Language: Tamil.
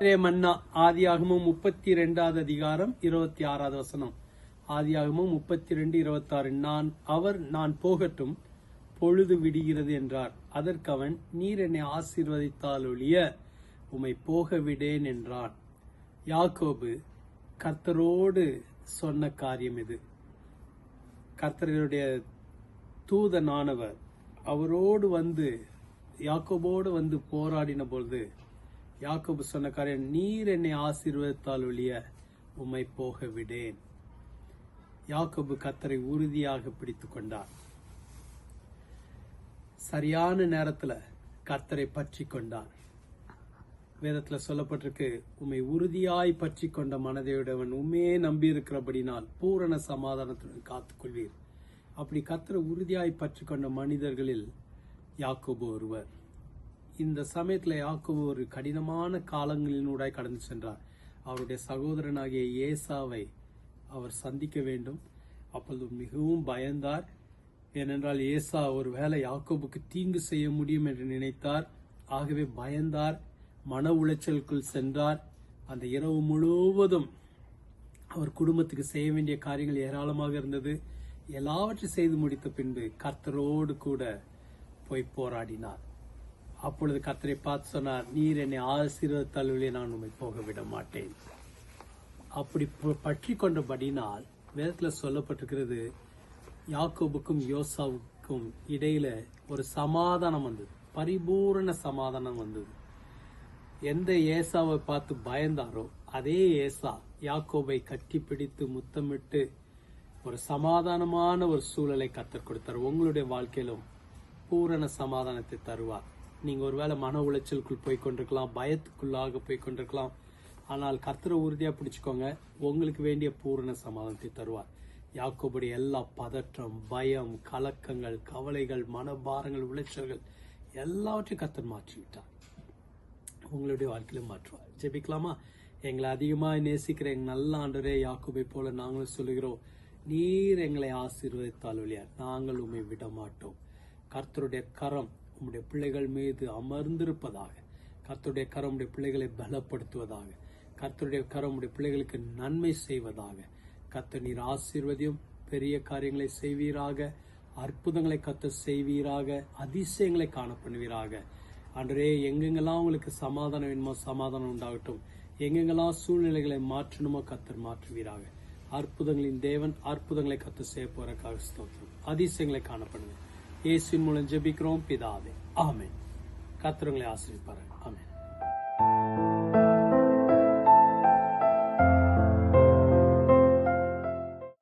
இன்றைய மன்னா ஆதியாகமும் முப்பத்தி ரெண்டாவது அதிகாரம் இருபத்தி ஆறாவது வசனம். ஆதியாகமும் முப்பத்தி ரெண்டு இருபத்தி ஆறு நான் அவர் நான் போகட்டும் பொழுது விடுகிறது என்றார். அதற்கு அவன் நீர் என்னை ஆசீர்வதித்தால் ஒழிய உம்மை போக விடேன் என்றான். யாக்கோபு கர்த்தரோடு சொன்ன காரியம் இது. கர்த்தர்களுடைய தூதனானவர் அவரோடு வந்து யாக்கோபோடு வந்து போராடின பொழுது யாக்கோபு சொன்ன காரியம் நீர் என்னை ஆசீர்வதித்தால் ஒழிய உம்மை போக விடேன் யாக்கோபு கத்தரை உறுதியாக பிடித்துக் கொண்டார். சரியான நேரத்துல கத்தரை பற்றி கொண்டார். வேதத்துல சொல்லப்பட்டிருக்கு உம்மை உறுதியாய் பற்றி கொண்ட மனதையுடவன் உண்மையே நம்பி இருக்கிறபடினால் பூரண சமாதானத்துடன் காத்துக்கொள்வீர் அப்படி கத்தரை உறுதியாய் பற்றி கொண்ட மனிதர்களில் யாக்கோபு ஒருவர். இந்த சமயத்தில் யாக்கோபு ஒரு கடினமான காலங்களினூடாய் கடந்து சென்றார். அவருடைய சகோதரனாகிய ஏசாவை அவர் சந்திக்க வேண்டும். அப்பொழுது மிகவும் பயந்தார். ஏனென்றால் ஏசா ஒருவேளை யாக்கோபுக்கு தீங்கு செய்ய முடியும் என்று நினைத்தார். ஆகவே பயந்தார். மன உளைச்சலுக்குள் சென்றார். அந்த இரவு முழுவதும் அவர் குடும்பத்துக்கு செய்ய வேண்டிய காரியங்கள் ஏராளமாக இருந்தது. எல்லாவற்றையும் செய்து முடித்த பின்பு கர்த்தரோடு கூட போய் போராடினார். அப்பொழுது கத்தரை பார்த்து சொன்னார் நீர் என்னை ஆசீர்வதித்தாலே நான் உண்மை போக விட மாட்டேன் அப்படி பற்றி கொண்டபடினால் வேதத்தில் சொல்லப்பட்டிருக்கிறது யாக்கோபுக்கும் யோசாவுக்கும் இடையில ஒரு சமாதானம் வந்தது. பரிபூரண சமாதானம் வந்தது. எந்த ஏசாவை பார்த்து பயந்தாரோ அதே ஏசா யாக்கோபை கட்டிப்பிடித்து முத்தமிட்டு ஒரு சமாதானமான ஒரு சூழலை கத்தர் கொடுத்தார். உங்களுடைய வாழ்க்கையிலும் பூரண சமாதானத்தை தருவார். நீங்க ஒருவேளை மன உளைச்சலுக்குள் போய் கொண்டிருக்கலாம் பயத்துக்குள்ளாக போய் கொண்டிருக்கலாம் ஆனால் கர்த்தரை உறுதியா பிடிச்சுக்கோங்க. உங்களுக்கு வேண்டிய பூரண சமாதானத்தை தருவார். யாக்கோபுடைய எல்லா பதற்றம் பயம் கலக்கங்கள் கவலைகள் மனபாரங்கள் உளைச்சல்கள் எல்லாவற்றையும் கர்த்தர் மாற்றி விட்டார் உங்களுடைய வாழ்க்கையிலும் மாற்றுவார். ஜெபிக்கலாமா? எங்களை அதிகமாக நேசிக்கிற எங்க நல்ல ஆண்டரே யாக்கோபை போல நாங்களும் சொல்லுகிறோம். நீர் எங்களை ஆசீர்வதித்தால் வழியார் நாங்கள் உண்மை விட மாட்டோம் கர்த்தருடைய கரம் உம்முடைய பிள்ளைகள் மீது அமர்ந்திருப்பதாக கர்த்தருடைய கரம் உடைய பிள்ளைகளை பலப்படுத்துவதாக கர்த்தருடைய கரம் உடைய பிள்ளைகளுக்கு நன்மை செய்வதாக கர்த்தர் நீர் ஆசீர்வதியும் பெரிய காரியங்களை செய்வீராக அற்புதங்களை கத்த செய்வீராக அதிசயங்களை காண பண்ணுவீராக. எங்கெங்கெல்லாம் உங்களுக்கு சமாதானம் வேணுமோ சமாதானம் உண்டாகட்டும். எங்கெங்கெல்லாம் சூழ்நிலைகளை மாற்றணுமோ கத்தர் மாற்றுவீராக. அற்புதங்களின் தேவன் அற்புதங்களை கத்து செய்ய போறக்காக ஸ்தோத்திரம். அதிசயங்களை காணப்படுவேன் இயேசுவின் மூலம் ஜெபிக்கிறோம் பிதாவே. ஆமேன். கத்திரங்களை ஆசிரியப்பாரு ஆமேன்.